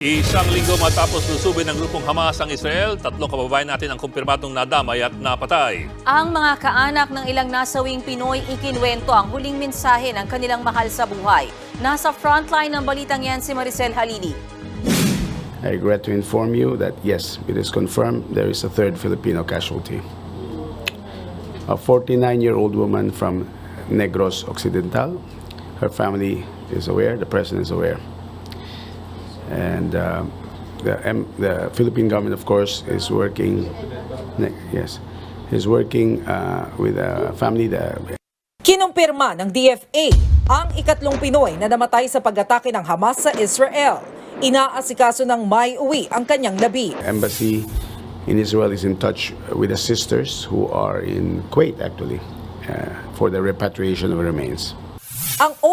Isang linggo matapos lusubin ng grupong Hamas ang Israel, tatlong kababayan natin ang kumpirmadong nadamay at napatay. Ang mga kaanak ng ilang nasawing Pinoy ikinwento ang huling mensahe ng kanilang mahal sa buhay. Nasa frontline ng balitang yan si Maricel Halili. I regret to inform you that yes, it is confirmed there is a third Filipino casualty. A 49-year-old woman from Negros Occidental. Her family is aware, the president is aware. And uh, the, M- the Philippine government, of course, is working, yes, is working uh, with a family that Kinumpirma ng DFA ang ikatlong Pinoy na namatay sa pag-atake ng Hamas sa Israel. Inaasikaso ng may uwi ang kanyang labi. embassy in Israel is in touch with the sisters who are in Kuwait, actually, uh, for the repatriation of remains.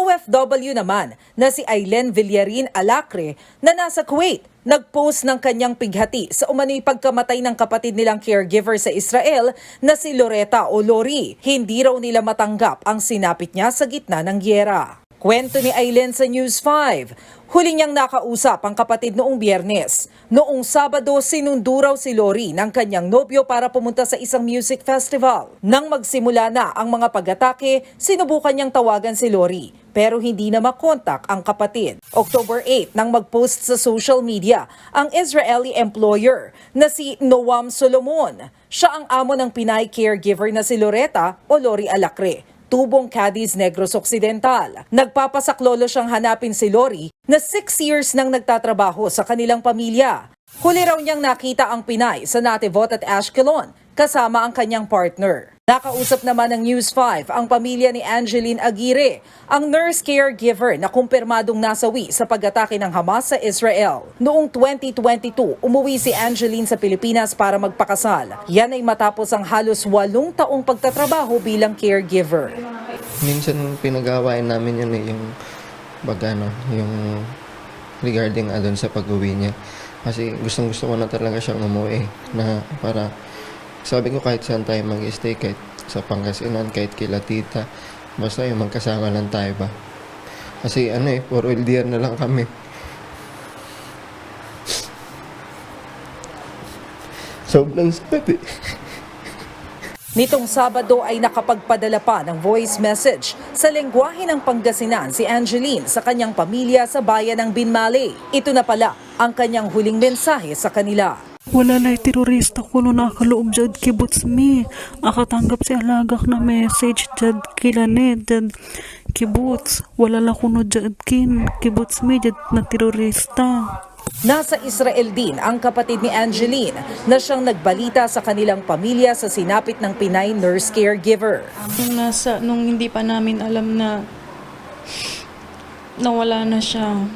OFW naman na si Aileen Villarin Alacre na nasa Kuwait, nagpost ng kanyang pighati sa umano'y pagkamatay ng kapatid nilang caregiver sa Israel na si Loretta o Lori. Hindi raw nila matanggap ang sinapit niya sa gitna ng gyera. Kwento ni Aileen sa News 5. Huli niyang nakausap ang kapatid noong biyernes. Noong Sabado, sinundo raw si Lori ng kanyang nobyo para pumunta sa isang music festival. Nang magsimula na ang mga pag-atake, sinubukan niyang tawagan si Lori pero hindi na makontak ang kapatid. October 8 nang mag-post sa social media ang Israeli employer na si Noam Solomon. Siya ang amo ng Pinay caregiver na si Loretta o Lori Alacre tubong Cadiz Negros Occidental. Nagpapasaklolo siyang hanapin si Lori na 6 years nang nagtatrabaho sa kanilang pamilya. Huli raw niyang nakita ang Pinay sa Nativot at Ashkelon kasama ang kanyang partner. Nakausap naman ng News 5 ang pamilya ni Angeline Aguirre, ang nurse caregiver na kumpirmadong nasawi sa pag-atake ng Hamas sa Israel. Noong 2022, umuwi si Angeline sa Pilipinas para magpakasal. Yan ay matapos ang halos walong taong pagtatrabaho bilang caregiver. Minsan pinag-aawayan namin yun eh, yung pag ano, yung regarding adon sa pag-uwi niya. Kasi gustong gusto ko na talaga siyang umuwi na para sabi ko kahit saan tayo mag-stay, kahit sa Pangasinan, kahit kila tita, basta yung magkasama lang tayo ba. Kasi ano eh, for LDR na lang kami. Sobrang sakit eh. Nitong Sabado ay nakapagpadala pa ng voice message sa lengguwahe ng Pangasinan si Angeline sa kanyang pamilya sa bayan ng Binmali. Ito na pala ang kanyang huling mensahe sa kanila. Wala na terorista ko no nakaloob jad kibuts mi. Akatanggap si alagak na message jad kilane jad kibuts. Wala la kuno jad kin kibuts mi jad na terorista. Nasa Israel din ang kapatid ni Angeline na siyang nagbalita sa kanilang pamilya sa sinapit ng Pinay nurse caregiver. Nung nasa, nung hindi pa namin alam na nawala na siya.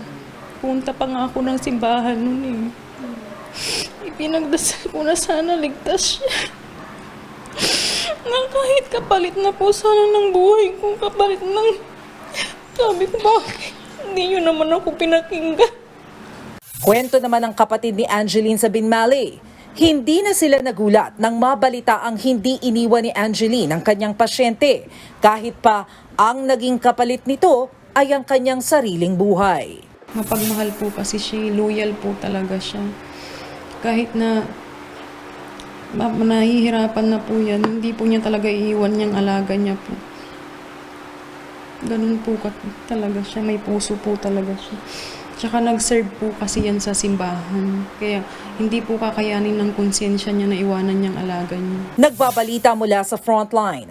Punta pa nga ako ng simbahan nun eh. Ipinagdasal ko na sana ligtas siya. na kahit kapalit na po sana ng buhay ko, kapalit ng... Sabi ko, bakit? Hindi nyo naman ako pinakinggan. Kwento naman ng kapatid ni Angeline sa Binmali. Hindi na sila nagulat nang mabalita ang hindi iniwan ni Angeline ang kanyang pasyente kahit pa ang naging kapalit nito ay ang kanyang sariling buhay. Mapagmahal po kasi siya, loyal po talaga siya. Kahit na nahihirapan na po yan, hindi po niya talaga iiwan yung alaga niya po. Ganun po ka talaga siya, may puso po talaga siya. Tsaka nag-serve po kasi yan sa simbahan. Kaya hindi po kakayanin ng konsensya niya na iwanan niyang alaga niya. Nagbabalita mula sa Frontline,